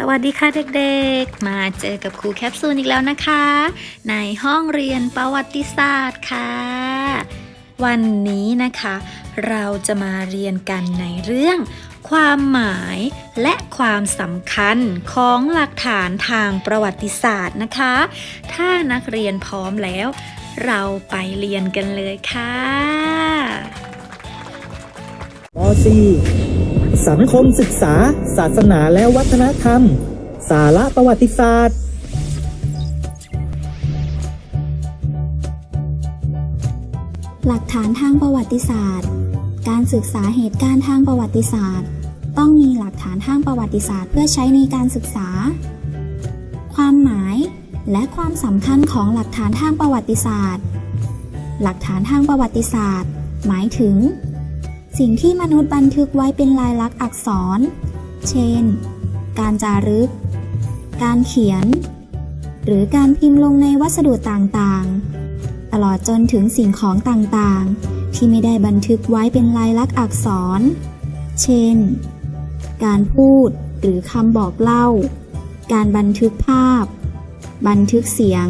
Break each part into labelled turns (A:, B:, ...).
A: สวัสดีค่ะเด็กๆ มาเจอกับครูแคปซูลอีกแล้วนะคะ ในห้องเรียนประวัติศาสตร์ค่ะ วันนี้นะคะ เราจะมาเรียนกันในเรื่อง ความหมายและความสำคัญของหลักฐานทางประวัติศาสตร์นะคะ ถ้านักเรียนพร้อมแล้ว เราไปเรียนกันเลยค่ะ
B: ป .4 สังคมศึกษา ศาสนาและวัฒนธรรม สาระประวัติศาสตร์
C: หลักฐานทางประวัติศาสตร์ การศึกษาเหตุการณ์ทางประวัติศาสตร์ ต้องมีหลักฐานทางประวัติศาสตร์ เพื่อใช้ในการศึกษา ความหมาย และความสำคัญของหลักฐานทางประวัติศาสตร์ หลักฐานทางประวัติศาสตร์ หมายถึง สิ่งที่มนุษย์บันทึกไว้เป็นลายลักษณ์อักษร เช่น การจารึก การเขียน หรือการพิมพ์ลงในวัสดุต่างๆ ตลอดจนถึงสิ่งของต่างๆ ที่ไม่ได้บันทึกไว้เป็นลายลักษณ์อักษร เช่น การพูดหรือคำบอกเล่า การบันทึกภาพ บันทึกเสียง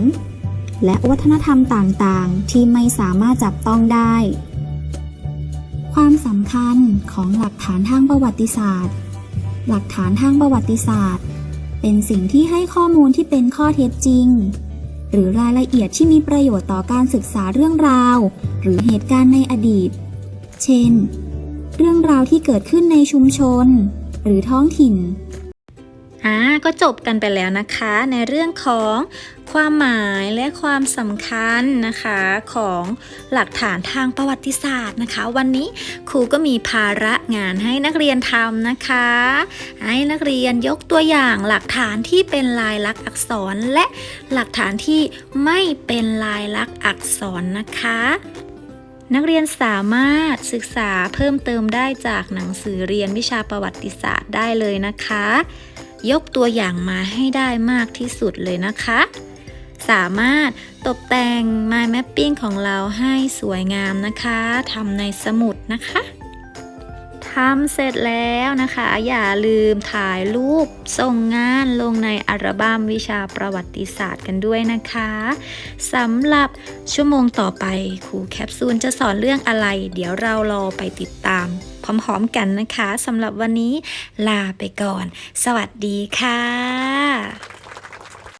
C: และวัฒนธรรมต่างๆ ที่ไม่สามารถจับต้องได้ ความสำคัญของหลักฐานทางประวัติศาสตร์ หลักฐานทางประวัติศาสตร์ เป็นสิ่งที่ให้ข้อมูลที่เป็นข้อเท็จจริง หรือรายละเอียดที่มีประโยชน์ต่อการศึกษาเรื่องราว หรือเหตุการณ์ในอดีต เช่น เรื่องราวที่เกิดขึ้นในชุมชน หรือท้องถิ่น
A: อ่าก็จบกันไปแล้วนะคะในเรื่องของ ความหมายและความสำคัญนะคะของหลักฐานทางประวัติศาสตร์นะคะ วันนี้ครูก็มีภาระงานให้นักเรียนทำนะคะ ให้นักเรียนยกตัวอย่างหลักฐานที่เป็นลายลักษณ์อักษร และหลักฐานที่ไม่เป็นลายลักษณ์อักษรนะคะนักเรียนสามารถศึกษาเพิ่มเติมได้จากหนังสือเรียนวิชาประวัติศาสตร์ได้เลยนะคะ ยกตัวอย่างมาให้ได้มากที่สุดเลยนะคะ สามารถตกแต่ง Mind Mapping ของเราให้สวยงามนะคะทำในสมุดนะคะทำเสร็จแล้วนะคะ อย่าลืมถ่ายรูปส่งงานลงในอัลบั้มวิชาประวัติศาสตร์กันด้วยนะคะสำหรับชั่วโมงต่อไปครูแคปซูลจะสอนเรื่องอะไร เดี๋ยวเรารอไปติดตาม พร้อมๆกันนะคะสำหรับวันนี้ลาไปก่อน สวัสดีค่ะ